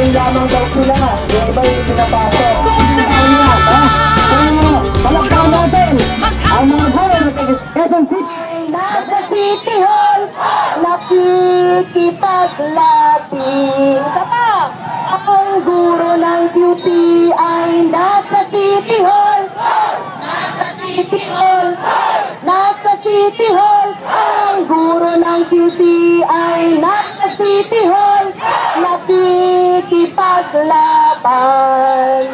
Training lamang daw sila. Yung iba yung pinapasok. Kumusta na? Ha? Kaya, palakpakan natin ang mga guro ng Quezon City. Nasa City Hall, nakikipaglaping. Isa pa, ang guro ng QT ay nasa City Hall. Nasa City Hall. Nasa City Hall. Ang guro ng QT ay nasa City Hall. Nakikipaglaban.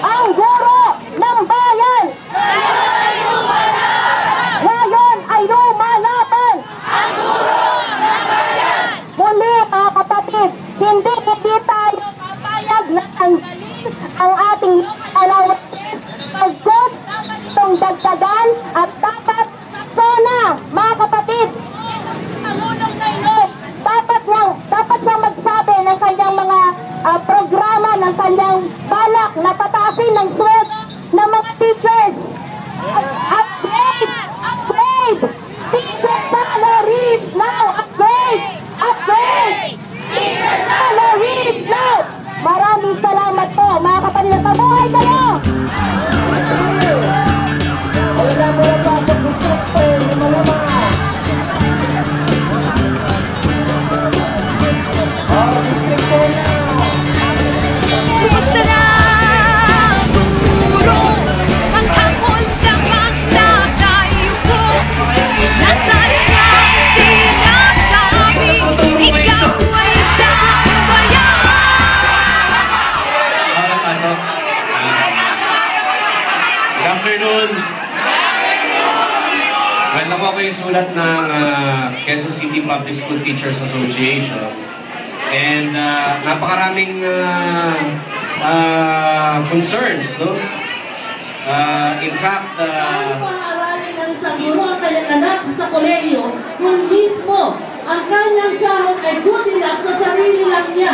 Ang guro ng bayan. Ngayon ay lumalaban! Muli mga kapatid, hindi hindi tayo papayag na tanggalin ang ating allowances pagkos dapat itong dagdagan at dapat sana mga kapatid Pangulong Nainoy, dapat niyang, dapat siyang magsabi ng kanyang mga ah, programa, balak na pataasin ng Good afternoon. Well, ako ako yung sulat ng ah, Quezon City Public School Teachers Association. And ah, napakaraming ah, ah, concerns, no? Ah, in fact, ng isang guro ang kanyang sa kolehiyo kung mismo ang kanyang sahod ay good enough sa sarili lang niya?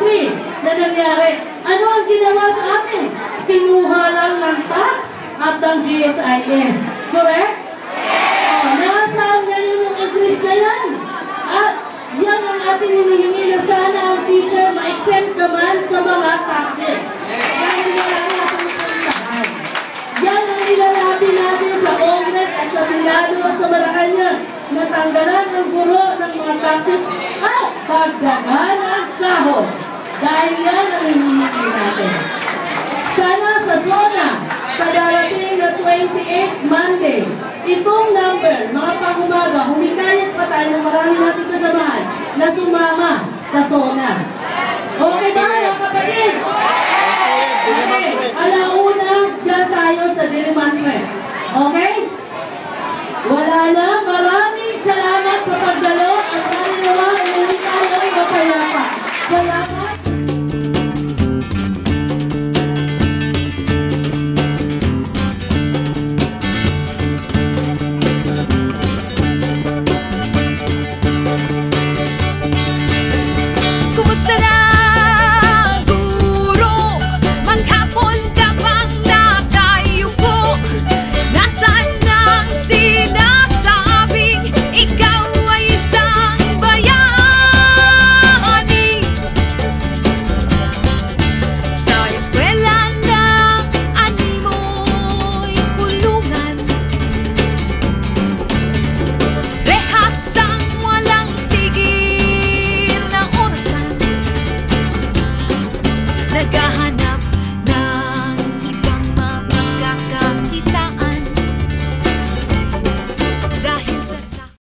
3 na nangyari. Ano ang ginawa sa atin? Kinuha lang ng tax at ng GSIS. Correct? Oh, nasaan ngayon yung increase na yan? At yan ang ating hinihingi na sana ang teacher ma-exempt naman sa mga taxes. Yan ang kailangan natin. Yan ang nilalapin natin sa Congress at sa Senado at sa Malacanang na tanggalan ng guro ng mga taxes at dagdagan ang sahod. Dahil yan ang hinihingi natin. Sana sa SONA, sa darating na 28 Monday, itong number, mga pangumaga, humikayat pa tayo ng marami natin kasamahan na sumama sa SONA. Okay ba, mga kapatid? Okay. Alauna, dyan tayo sa Dilimanwe. Okay? Wala na, para